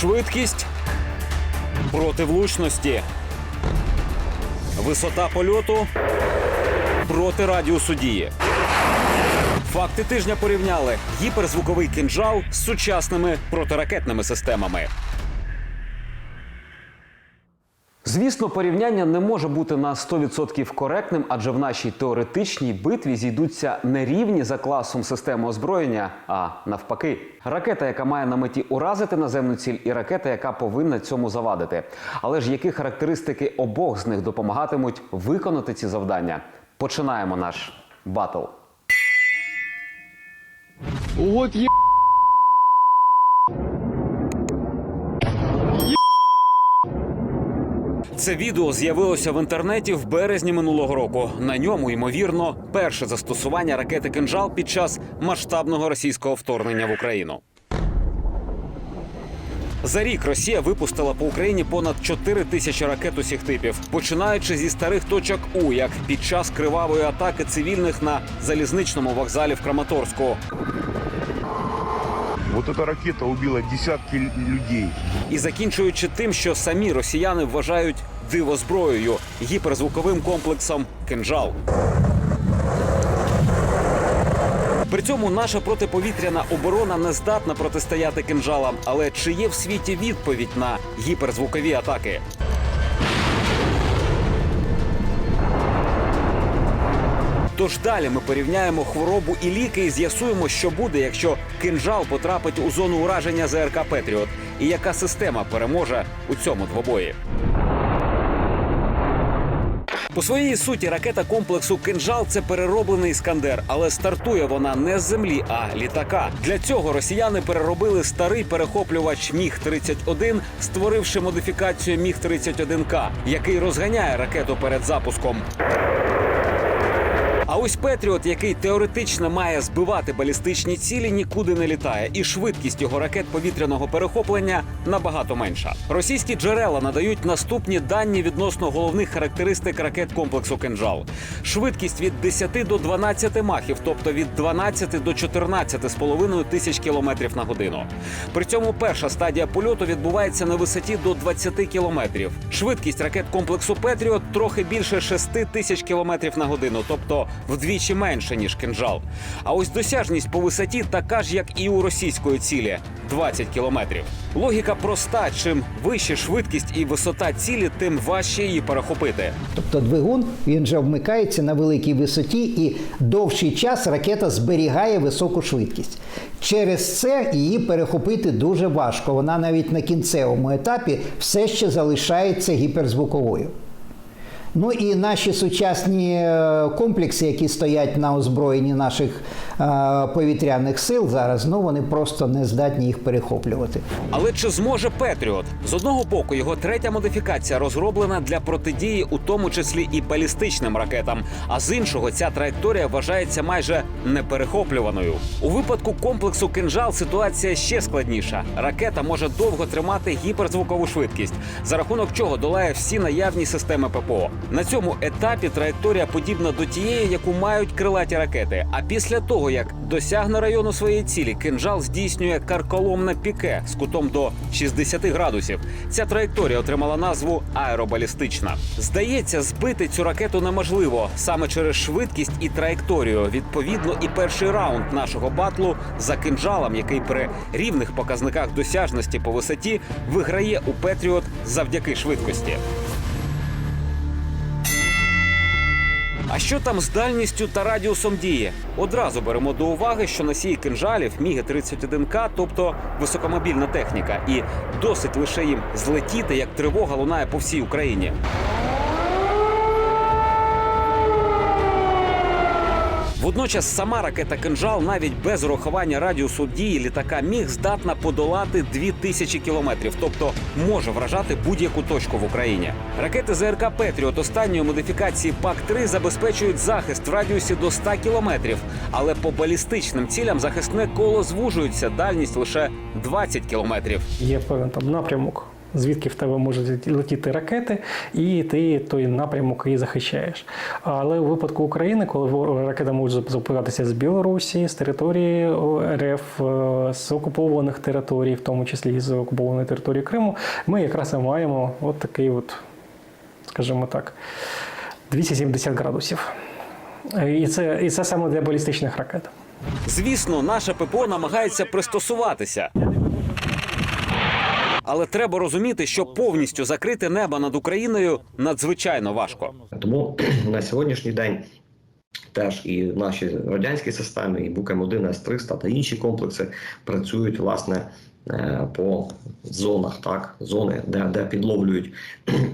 Швидкість проти влучності. Висота польоту проти радіусу дії. Факти тижня порівняли гіперзвуковий кінжал з сучасними протиракетними системами. Звісно, порівняння не може бути на 100% коректним, адже в нашій теоретичній битві зійдуться не рівні за класом системи озброєння, а навпаки, ракета, яка має на меті уразити наземну ціль, і ракета, яка повинна цьому завадити. Але ж які характеристики обох з них допомагатимуть виконати ці завдання? Починаємо наш батл. Вот е... Це відео з'явилося в інтернеті в березні минулого року. На ньому, ймовірно, перше застосування ракети кинжал під час масштабного російського вторгнення в Україну. За рік Росія випустила по Україні понад 4 тисячі ракет усіх типів, починаючи зі старих точок У, як під час кривавої атаки цивільних на залізничному вокзалі в Краматорську, Вот эта ракета убила десятки людей. і закінчуючи тим, що самі росіяни вважають дивозброєю гіперзвуковим комплексом кинжал. При цьому наша протиповітряна оборона не здатна протистояти кинжалам. Але чи є в світі відповідь на гіперзвукові атаки? Тож далі ми порівняємо хворобу і ліки і з'ясуємо, що буде, якщо кинжал потрапить у зону ураження ЗРК Петріот, і яка система переможе у цьому двобої. По своїй суті ракета комплексу кинжал це перероблений іскандер, але стартує вона не з землі, а літака. Для цього росіяни переробили старий перехоплювач Міг 31 створивши модифікацію Міг 31 к який розганяє ракету перед запуском. Ось Петріот, який теоретично має збивати балістичні цілі, нікуди не літає, і швидкість його ракет повітряного перехоплення набагато менша. Російські джерела надають наступні дані відносно головних характеристик ракет комплексу «Кинжал». Швидкість від 10 до 12 махів, тобто від 12 до 14 з половиною тисяч кілометрів на годину. При цьому перша стадія польоту відбувається на висоті до 20 кілометрів. Швидкість ракет комплексу Петріот трохи більше 6 тисяч кілометрів на годину, тобто вдвічі менше ніж кинжал. А ось досяжність по висоті така ж, як і у російської цілі 20 кілометрів. Логіка проста: чим вища швидкість і висота цілі, тим важче її перехопити. Тобто двигун він же вмикається на великій висоті і довший час ракета зберігає високу швидкість. Через це її перехопити дуже важко. Вона навіть на кінцевому етапі все ще залишається гіперзвуковою. Ну і наші сучасні е, комплекси, які стоять на озброєнні наших е, повітряних сил зараз, ну вони просто не здатні їх перехоплювати. Але чи зможе Петріот? З одного боку, його третя модифікація розроблена для протидії, у тому числі і балістичним ракетам. А з іншого, ця траєкторія вважається майже неперехоплюваною. У випадку комплексу кинжал ситуація ще складніша. Ракета може довго тримати гіперзвукову швидкість, за рахунок чого долає всі наявні системи ППО. На цьому етапі траєкторія подібна до тієї, яку мають крилаті ракети. А після того, як досягне району своєї цілі, кинжал здійснює карколомне піке з кутом до 60 градусів. Ця траєкторія отримала назву аеробалістична. Здається, збити цю ракету неможливо саме через швидкість і траєкторію. Відповідно, і перший раунд нашого батлу за кинжалом, який при рівних показниках досяжності по висоті виграє у Петріот завдяки швидкості. А що там з дальністю та радіусом дії? Одразу беремо до уваги, що носії кинжалів Міги 31К, тобто високомобільна техніка, і досить лише їм злетіти, як тривога лунає по всій Україні. Водночас сама ракета кинжал навіть без урахування радіусу дії літака міг здатна подолати 2000 кілометрів, тобто може вражати будь-яку точку в Україні. Ракети ЗРК Петріот останньої модифікації ПАК-3 забезпечують захист в радіусі до 100 кілометрів, але по балістичним цілям захисне коло звужується, дальність лише 20 кілометрів. Є певний там напрямок, звідки в тебе можуть летіти ракети, і ти той напрямок і захищаєш. Але у випадку України, коли ракета може запускатися з Білорусі, з території РФ, е, з окупованих територій, в тому числі з окупованої території Криму, ми якраз і маємо от такий, от, скажімо так, 270 градусів. І це, і це саме для балістичних ракет. Звісно, наше ППО намагається пристосуватися. Але треба розуміти, що повністю закрити небо над Україною надзвичайно важко. Тому на сьогоднішній день теж і наші радянські системи, і БУК-М1, С-300 та інші комплекси працюють власне по зонах, так зони, де, де підловлюють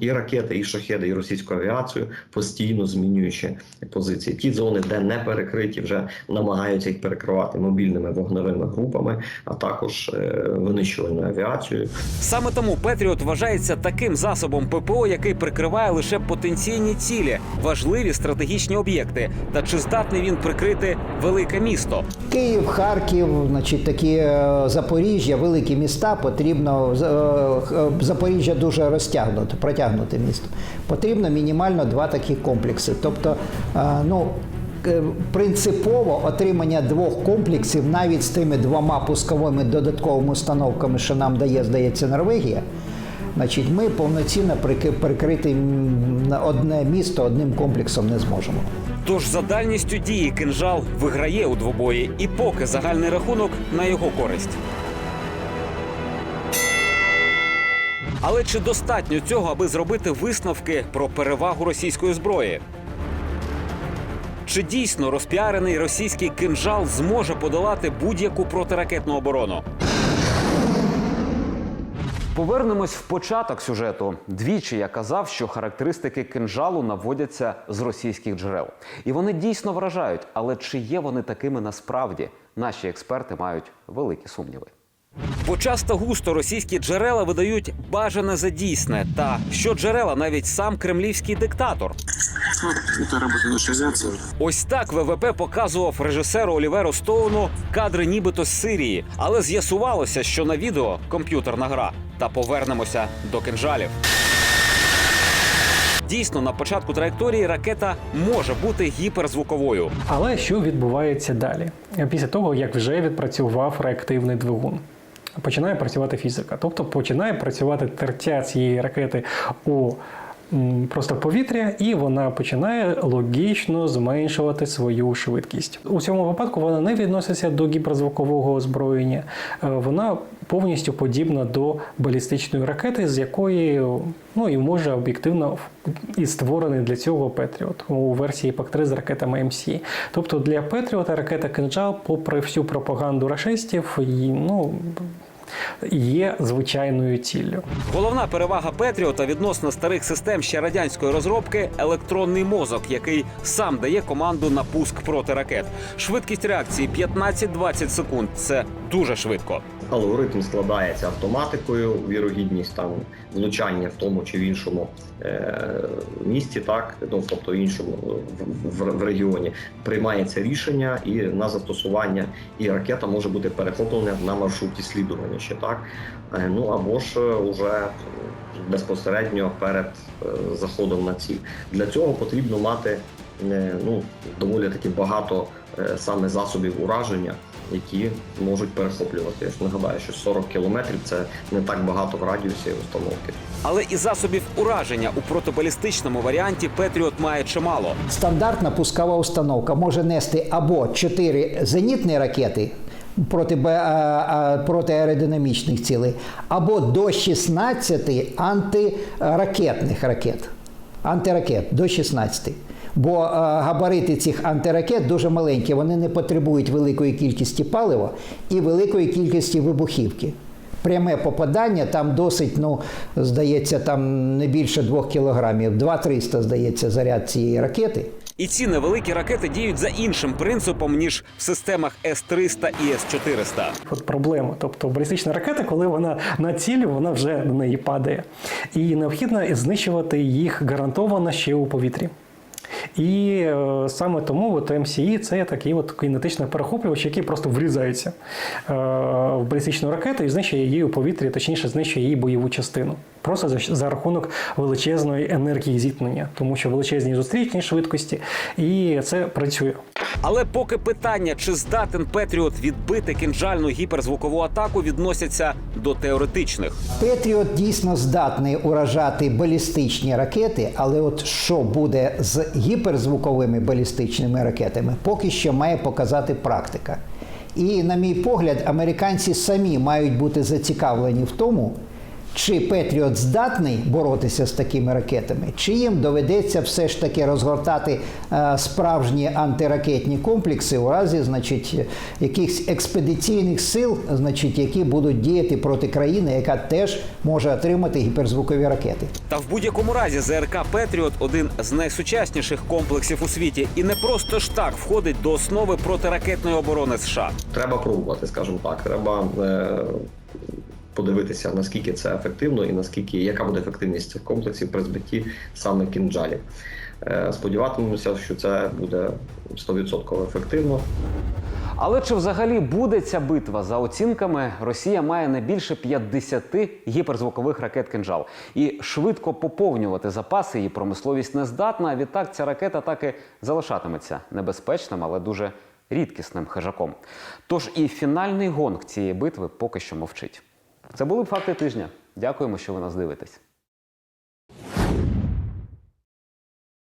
і ракети, і шахеди, і російську авіацію, постійно змінюючи позиції. Ті зони, де не перекриті, вже намагаються їх перекривати мобільними вогневими групами, а також е, винищувальною авіацією. Саме тому Петріот вважається таким засобом ППО, який прикриває лише потенційні цілі, важливі стратегічні об'єкти. Та чи здатний він прикрити велике місто? Київ, Харків, значить, такі е, Запоріжжя, великі міста. Потрібно е, е, Запоріжжя дуже розтягнуте, протягнуте місто. Потрібно мінімально два такі комплекси. Тобто, е, ну. Принципово отримання двох комплексів навіть з тими двома пусковими додатковими установками, що нам дає, здається, Норвегія. Значить, ми повноцінно прикрити одне місто одним комплексом не зможемо. Тож за дальністю дії кинжал виграє у двобої, і поки загальний рахунок на його користь. Але чи достатньо цього, аби зробити висновки про перевагу російської зброї? Чи дійсно розпіарений російський кинжал зможе подолати будь-яку протиракетну оборону? Повернемось в початок сюжету. Двічі я казав, що характеристики кинжалу наводяться з російських джерел. І вони дійсно вражають. Але чи є вони такими насправді? Наші експерти мають великі сумніви. Бо часто густо російські джерела видають бажане за дійсне, та що джерела навіть сам кремлівський диктатор. Ну. Ось так ВВП показував режисеру Оліверу Стоуну кадри нібито з Сирії, але з'ясувалося, що на відео комп'ютерна гра. Та повернемося до кинжалів. Дійсно, на початку траєкторії ракета може бути гіперзвуковою. Але що відбувається далі? Після того, як вже відпрацював реактивний двигун. Починає працювати фізика, тобто починає працювати тертя цієї ракети у просто повітря, і вона починає логічно зменшувати свою швидкість. У цьому випадку вона не відноситься до гіперзвукового озброєння, Е, вона повністю подібна до балістичної ракети, з якої ну і може об'єктивно і створений для цього Петріот у версії ПАК-3 з ракетами МС. Тобто для Петріота ракета Кинжал, попри всю пропаганду рашистів, ну. Є звичайною ціллю. Головна перевага Петріота відносно старих систем ще радянської розробки електронний мозок, який сам дає команду на пуск проти ракет. Швидкість реакції 15-20 секунд. Це дуже швидко. Алгоритм складається автоматикою, вірогідність там влучання в тому чи в іншому е, місті, так ну тобто в іншому в, в, в регіоні приймається рішення і на застосування, і ракета може бути перехоплена на маршруті слідування ще так. Е, ну або ж е, уже безпосередньо перед е, заходом на ціль. Для цього потрібно мати ну доволі таки багато саме засобів ураження які можуть перехоплювати. Я ж нагадаю, що 40 кілометрів це не так багато в радіусі установки. Але і засобів ураження у протибалістичному варіанті Петріот має чимало. Стандартна пускова установка може нести або 4 зенітні ракети проти, а, а, проти аеродинамічних цілей, або до 16 антиракетних ракет. Антиракет до 16. Бо е, габарити цих антиракет дуже маленькі, вони не потребують великої кількості палива і великої кількості вибухівки. Пряме попадання там досить, ну, здається, там не більше 2 кілограмів, 2-300, здається, заряд цієї ракети. І ці невеликі ракети діють за іншим принципом ніж в системах С-300 і С-400. От проблема. Тобто балістична ракета, коли вона на цілі, вона вже на неї падає. І необхідно знищувати їх гарантовано ще у повітрі. І е, саме тому от МСІ це такий от кінетичний перехоплювач, який просто врізається е, в балістичну ракету і знищує її у повітрі, точніше, знищує її бойову частину. Просто за, за рахунок величезної енергії зіткнення, тому що величезні зустрічні швидкості, і це працює. Але поки питання, чи здатен Петріот відбити кінжальну гіперзвукову атаку, відносяться до теоретичних. Петріот дійсно здатний уражати балістичні ракети, але от що буде з гіперзвуковими балістичними ракетами, поки що має показати практика. І, на мій погляд, американці самі мають бути зацікавлені в тому, чи Петріот здатний боротися з такими ракетами, чи їм доведеться все ж таки розгортати е, справжні антиракетні комплекси у разі, значить, якихось експедиційних сил, значить, які будуть діяти проти країни, яка теж може отримати гіперзвукові ракети. Та в будь-якому разі ЗРК Петріот один з найсучасніших комплексів у світі, і не просто ж так входить до основи протиракетної оборони США. Треба пробувати, скажімо так. Треба е, подивитися, наскільки це ефективно і наскільки яка буде ефективність цих комплексів при збитті саме кінджалів. Е, сподіватимемося, що це буде 100% ефективно. Але чи взагалі буде ця битва? За оцінками, Росія має не більше 50 гіперзвукових ракет кинжал. І швидко поповнювати запаси її промисловість не здатна. А відтак ця ракета так і залишатиметься небезпечним, але дуже рідкісним хижаком. Тож і фінальний гонг цієї битви поки що мовчить. Це були б факти тижня. Дякуємо, що ви нас дивитесь.